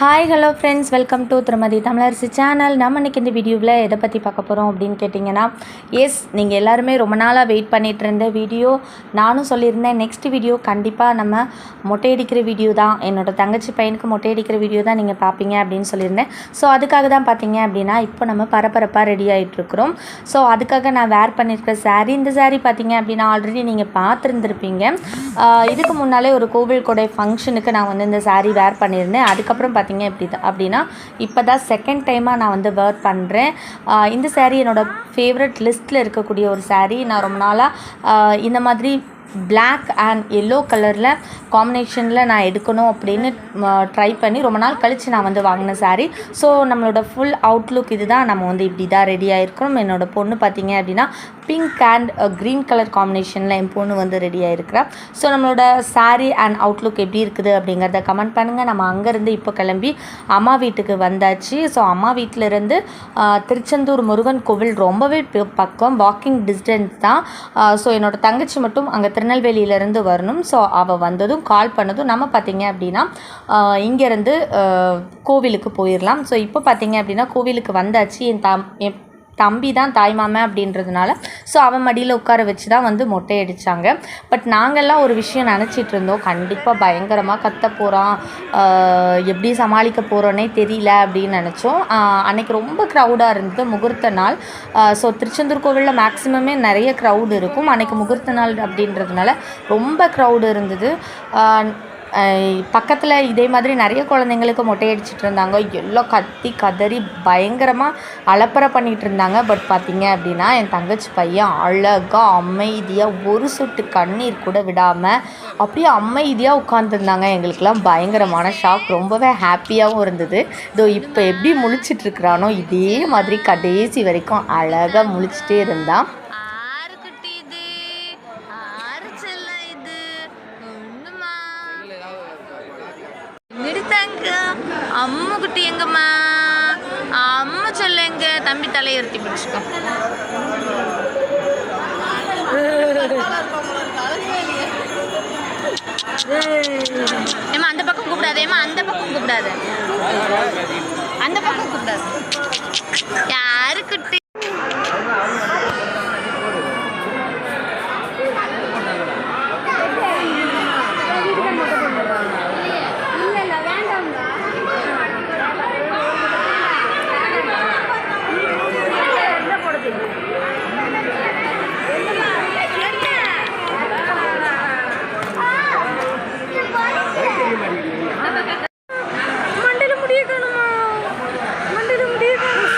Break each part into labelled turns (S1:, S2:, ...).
S1: Hi hello friends welcome to திருமதி Tamilarasu channel நம்ம இன்னைக்கு இந்த வீடியோவில் எதை பற்றி பார்க்க போகிறோம் அப்படின்னு கேட்டிங்கன்னா எஸ் நீங்கள் எல்லாருமே ரொம்ப நாளாக வெயிட் பண்ணிகிட்டு இருந்த வீடியோ நானும் சொல்லியிருந்தேன் நெக்ஸ்ட் வீடியோ கண்டிப்பாக நம்ம மொட்டையடிக்கிற வீடியோ தான். என்னோட தங்கச்சி பையனுக்கு மொட்டையடிக்கிற வீடியோ தான் நீங்கள் பார்ப்பீங்க அப்படின்னு சொல்லியிருந்தேன். ஸோ அதுக்காக தான் பார்த்தீங்க அப்படின்னா இப்போ நம்ம பரபரப்பாக ரெடி ஆகிட்டுருக்குறோம் ஸோ அதுக்காக நான் வேர் பண்ணியிருக்கிற சாரீ இந்த சாரீ பார்த்தீங்க அப்படின்னா ஆல்ரெடி நீங்கள் பார்த்துருந்துருப்பீங்க. இதுக்கு முன்னாலே ஒரு கோவில் கொடை ஃபங்க்ஷனுக்கு நான் வந்து இந்த சாரீ வேர் பண்ணியிருந்தேன். அதுக்கப்புறம் பார்த்தீங்க இப்படி தான். அப்படின்னா இப்போ தான் செகண்ட் டைமாக நான் வந்து வேர் பண்ணுறேன் இந்த சேரீ என்னோட ஃபேவரட் லிஸ்ட்டில் இருக்கக்கூடிய ஒரு சேரீ நான் ரொம்ப நாளாக இந்த மாதிரி பிளாக் அண்ட் எல்லோ கலரில் காம்பினேஷனில் நான் எடுக்கணும் அப்படின்னு ட்ரை பண்ணி ரொம்ப நாள் கழித்து நான் வந்து வாங்கின சாரீ ஸோ நம்மளோட ஃபுல் அவுட்லுக் இதுதான். நம்ம வந்து இப்படி தான் ரெடி ஆகிருக்கணும் என்னோட பொண்ணு பார்த்தீங்க அப்படின்னா பிங்க் அண்ட் க்ரீன் கலர் காம்பினேஷனில் என் பொண்ணு வந்து ரெடியாக ஆகிருக்கிறா ஸோ நம்மளோட சாரீ அண்ட் அவுட்லுக் எப்படி இருக்குது அப்படிங்கிறத கமெண்ட் பண்ணுங்கள் நம்ம அங்கேருந்து இப்போ கிளம்பி அம்மா வீட்டுக்கு வந்தாச்சு. ஸோ அம்மா வீட்டிலேருந்து திருச்செந்தூர் முருகன் கோவில் ரொம்பவே ப- பக்கம் வாக்கிங் டிஸ்டன்ஸ் தான். ஸோ என்னோடய தங்கச்சி மட்டும் அங்கே திருநெல்வேலியிலேருந்து வரணும். ஸோ அவள் வந்ததும் கால் பண்ணதும் நம்ம பார்த்தீங்க அப்படின்னா இங்கேருந்து கோவிலுக்கு போயிடலாம் ஸோ இப்போ பார்த்தீங்க அப்படின்னா கோவிலுக்கு வந்தாச்சு. என் தம் என் தம்பி தான் தாய்மாமன் அப்படின்றதுனால ஸோ அவன் மடியில் உட்கார வச்சு தான் வந்து மொட்டை அடித்தாங்க பட் நாங்கள்லாம் ஒரு விஷயம் நினச்சிட்டு இருந்தோம். கண்டிப்பாக பயங்கரமாக கத்த போகிறான் எப்படி சமாளிக்க போகிறோன்னே தெரியல அப்படின்னு நினச்சோம். அன்னைக்கு ரொம்ப க்ரௌடாக இருந்தது. முகூர்த்த நாள். ஸோ திருச்செந்தூர் கோவிலில் மேக்ஸிமமே நிறைய க்ரௌடு இருக்கும். அன்றைக்கி முகூர்த்த நாள் அப்படின்றதுனால ரொம்ப க்ரௌடு இருந்தது. பக்கத்தில் இதே மாதிரி நிறைய குழந்தைங்களுக்கு மொட்டையடிச்சிட்டு இருந்தாங்க. எல்லாம் கத்தி கதறி பயங்கரமாக அலப்பறை பண்ணிகிட்டு இருந்தாங்க. பட் பார்த்திங்க அப்படின்னா என் தங்கச்சி பையன் அழகாக அமைதியாக ஒரு சொட்டு கண்ணீர் கூட விடாமல் அப்படியே அமைதியாக உட்காந்துருந்தாங்க எங்களுக்கெல்லாம் பயங்கரமான ஷாக் ரொம்பவே ஹாப்பியாகவும் இருந்தது. இதோ இப்போ எப்படி முழிச்சிட்ருக்குறானோ இதே மாதிரி கடைசி வரைக்கும் அழகாக முழிச்சிட்டே இருந்தான்.
S2: தலையுறுத்தி பிடிச்சிக்கோ ஏமா அந்த பக்கம் கூப்பிடாது ஏமா அந்த பக்கம் கூப்பிடாது. அந்த பக்கம் கூப்பிடாது. யா குட்டி மண்டையில முடிய காணுமா மண்டையில முடிய காணும்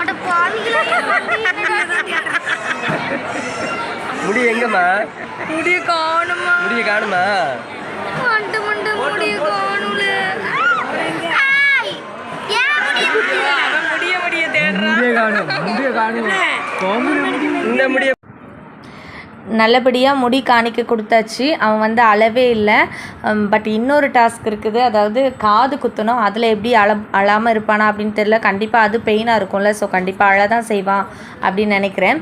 S2: அட பாவிகளா
S3: முடி எங்கம்மா?
S2: முடிய காணுமா
S3: முடிய காணுமா?
S2: மண்டை மண்டை முடிய காணுல முடிய முடிய
S3: முடிய காணும் முடிய காணும். இந்த முடிய
S1: நல்லபடியாக முடி காணிக்க கொடுத்தாச்சு. அவன் வந்து அளவே இல்லை. பட் இன்னொரு டாஸ்க் இருக்குது. அதாவது காது குத்தணும். அதில் எப்படி அழ அழாமல் இருப்பானா அப்படின்னு தெரியல. கண்டிப்பாக அது பெயினாக இருக்கும்ல. ஸோ கண்டிப்பாக அழ தான் செய்வான் அப்படின்னு நினைக்கிறேன்.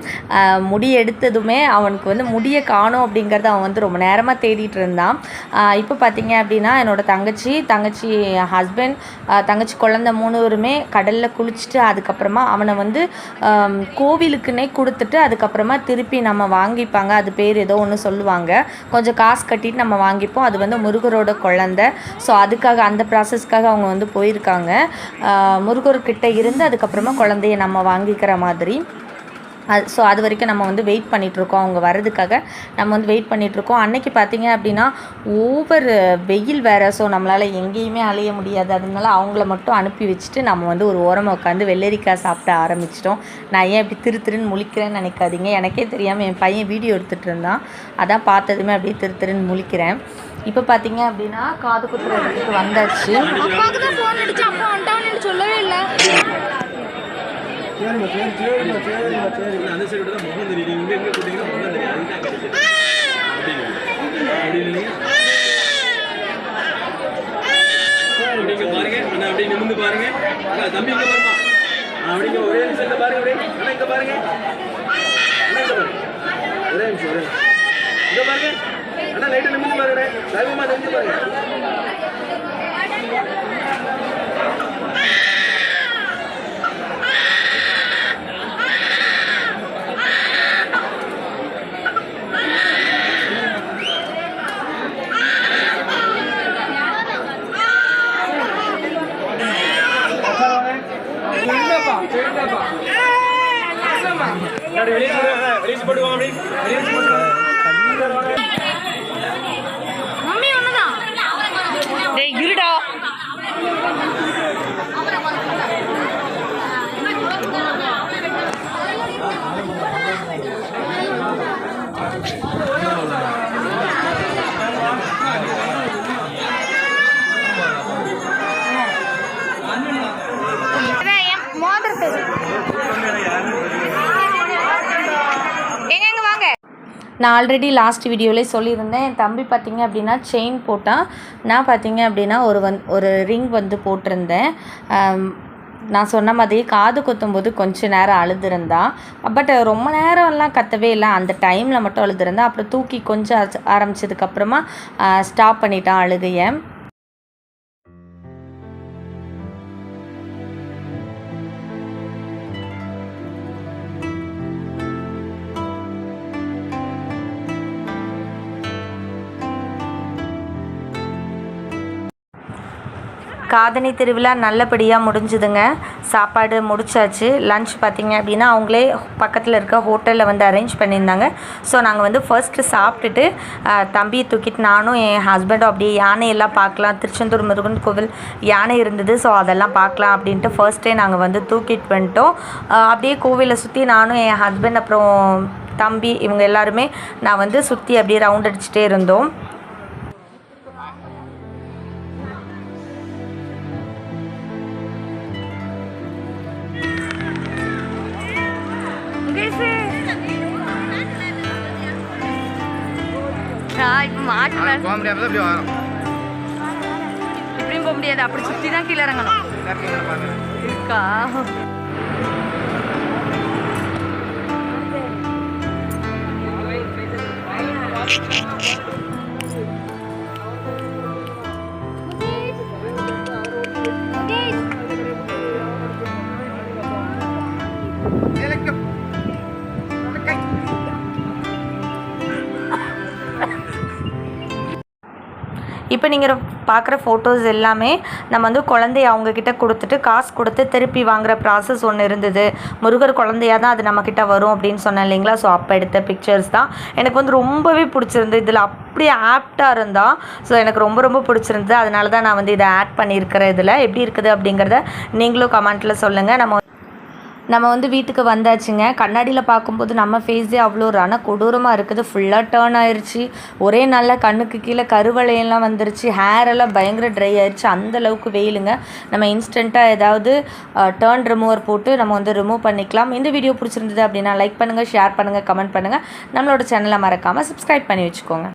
S1: முடி எடுத்ததுமே அவனுக்கு வந்து முடியை காணும் அப்படிங்கிறத அவன் வந்து ரொம்ப நேரமாக தேடிட்டு இருந்தான். இப்போ பார்த்தீங்க அப்படின்னா என்னோடய தங்கச்சி தங்கச்சி ஹஸ்பண்ட் தங்கச்சி குழந்த மூணுவருமே கடலில் குளிச்சுட்டு அதுக்கப்புறமா அவனை வந்து கோவிலுக்குன்னே கொடுத்துட்டு அதுக்கப்புறமா திருப்பி நம்ம வாங்கிப்பாங்க. அது பேர் ஏதோ ஒன்று சொல்லுவாங்க. கொஞ்சம் காசு கட்டிட்டு நம்ம வாங்கிப்போம். அது வந்து முருகரோட குழந்தை. ஸோ அதுக்காக அந்த ப்ராசஸ்க்காக அவங்க வந்து போயிருக்காங்க. ஆஹ், முருகர்கிட்ட இருந்து அதுக்கப்புறமா குழந்தைய நம்ம வாங்கிக்கிற மாதிரி. அது ஸோ அது வரைக்கும் நம்ம வந்து வெயிட் பண்ணிகிட்ருக்கோம் அவங்க வர்றதுக்காக நம்ம வந்து வெயிட் பண்ணிகிட்ருக்கோம் அன்னைக்கு பார்த்தீங்க அப்படின்னா ஓவர் வெயில் வேறு. ஸோ நம்மளால் எங்கேயுமே அலைய முடியாது. அதனால அவங்கள மட்டும் அனுப்பி வச்சுட்டு நம்ம வந்து ஒரு ஓரமாக உட்காந்து வெள்ளரிக்காய் சாப்பிட ஆரம்பிச்சிட்டோம். நான் ஏன் இப்படி திரு திருன்னு முழிக்கிறேன்னு நினைக்காதீங்க. எனக்கே தெரியாமல் என் பையன் வீடியோ எடுத்துகிட்டு இருந்தான். அதான் பார்த்ததுமே அப்படியே திரு திருன்னு முழிக்கிறேன். இப்போ பார்த்தீங்க அப்படின்னா காது குத்துறதுக்கு வந்தாச்சு.
S2: அப்பாவுக்கு தான் ஃபோன் அடிச்சு அப்பா வந்துட்டான்னு சொல்லவே இல்லை.
S3: சரிம்மா சரி சரிம்மா சரிம்மா
S4: அந்த சைடு தான் முகம் தெரியும் இங்க எங்க முகம் தெரியும் அதுதான் அப்படி இல்லைங்க அப்படிங்க பாருங்க. அண்ணா அப்படியே நிமிந்து பாருங்க. அண்ணா, தம்பி இங்க பாருமா. அப்படிங்க ஒரே நிமிஷம் பாருங்க அப்படியே. அண்ணா இங்க பாருங்க. அண்ணா இங்க பாருங்க. ஒரே நிமிஷம் ஒரே நிமிஷம். பாருங்க. அண்ணா லைட்டை நிமிந்து பாருங்க. தயவுமா நிமிந்து பாருங்க. வெளியே வெளியே போடுவாங்க வெளியே போடுவாங்க
S2: மம்மி ஒண்ணுதான்
S1: டேய் இருடா
S2: அதான் என் மோதிரத்தை எங்க எங்க வாங்க
S1: நான் ஆல்ரெடி லாஸ்ட் வீடியோவிலே சொல்லியிருந்தேன் என் தம்பி பார்த்திங்க அப்படின்னா செயின் போட்டான் நான் பார்த்திங்க அப்படின்னா ஒரு வந் ஒரு ரிங் வந்து போட்டிருந்தேன். நான் சொன்ன மாதிரி காது குத்தும்போது கொஞ்ச நேரம் அழுதுருந்தான் பட் ரொம்ப நேரம்லாம் கத்தவே இல்லை. அந்த டைமில் மட்டும் அழுதுருந்தான் அப்புறம் தூக்கி கொஞ்சம் அரைச்ச- ஆரம்பிச்சதுக்கப்புறமா ஸ்டாப் பண்ணிட்டான் அழுகையை. காதணி திருவிழா நல்லபடியாக முடிஞ்சுதுங்க. சாப்பாடு முடிச்சாச்சு. லன்ச் பார்த்தீங்க அப்படின்னா அவங்களே பக்கத்தில் இருக்க ஹோட்டலில் வந்து அரேஞ்ச் பண்ணியிருந்தாங்க. ஸோ நாங்கள் வந்து ஃபர்ஸ்ட்டு சாப்பிட்டுட்டு தம்பி தம்பியை தூக்கிட்டு நானும் என் ஹஸ்பண்டும் அப்படியே யானையெல்லாம் பார்க்கலாம். திருச்செந்தூர் முருகன் கோவில் யானை இருந்தது. ஸோ அதெல்லாம் பார்க்கலாம் அப்படின்ட்டு ஃபர்ஸ்ட்டே நாங்கள் வந்து தூக்கிட்டு வந்துட்டோம். அப்படியே கோவிலை சுற்றி நானும் என் ஹஸ்பண்ட் அப்புறம் தம்பி இவங்க எல்லாருமே நான் வந்து சுற்றி அப்படியே ரவுண்ட் அடிச்சுட்டே இருந்தோம்.
S2: இப்போ மாட்டுவேன்
S3: போக முடியாம இப்படி வரும்.
S2: இப்படியும் போக முடியாது. அப்படி சுற்றி தான் கீழே இறங்கணும். இருக்கா?
S1: இப்போ நீங்கள் பார்க்குற ஃபோட்டோஸ் எல்லாமே நம்ம வந்து குழந்தைய அவங்கக்கிட்ட கொடுத்துட்டு காசு கொடுத்து திருப்பி வாங்குற ப்ராசஸ் ஒன்று இருந்தது. முருகர் குழந்தையா தான் அது நம்மக்கிட்ட வரும் அப்படின்னு சொன்னேன் இல்லைங்களா? ஸோ அப்போ எடுத்த பிக்சர்ஸ் தான். எனக்கு வந்து ரொம்பவே பிடிச்சிருந்து இதில் அப்படியே ஆப்டாக இருந்தால் ஸோ எனக்கு ரொம்ப ரொம்ப பிடிச்சிருந்தது. அதனால தான் நான் வந்து இதை ஆட் பண்ணியிருக்கிறேன் இதில். எப்படி இருக்குது அப்படிங்கிறத நீங்களும் கமெண்ட்டில் சொல்லுங்கள் நம்ம நம்ம வந்து வீட்டுக்கு வந்தாச்சுங்க. கண்ணாடியில் பார்க்கும்போது நம்ம ஃபேஸே அவ்வளோ ரண கொடூரமாக இருக்குது. ஃபுல்லாக டேர்ன் ஆயிடுச்சு ஒரே நல்ல கண்ணுக்கு கீழே கருவளையெல்லாம் வந்துருச்சு. ஹேர் எல்லாம் பயங்கர ட்ரை ஆயிடுச்சு அந்தளவுக்கு வெயிலுங்க. நம்ம இன்ஸ்டண்ட்டாக ஏதாவது டேர்ன் ரிமூவர் போட்டு நம்ம வந்து ரிமூவ் பண்ணிக்கலாம். இந்த வீடியோ பிடிச்சிருந்தது அப்படின்னா லைக் பண்ணுங்கள் ஷேர் பண்ணுங்கள் கமெண்ட் பண்ணுங்கள் நம்மளோட சேனலை மறக்காமல் சப்ஸ்கிரைப் பண்ணி வச்சுக்கோங்க.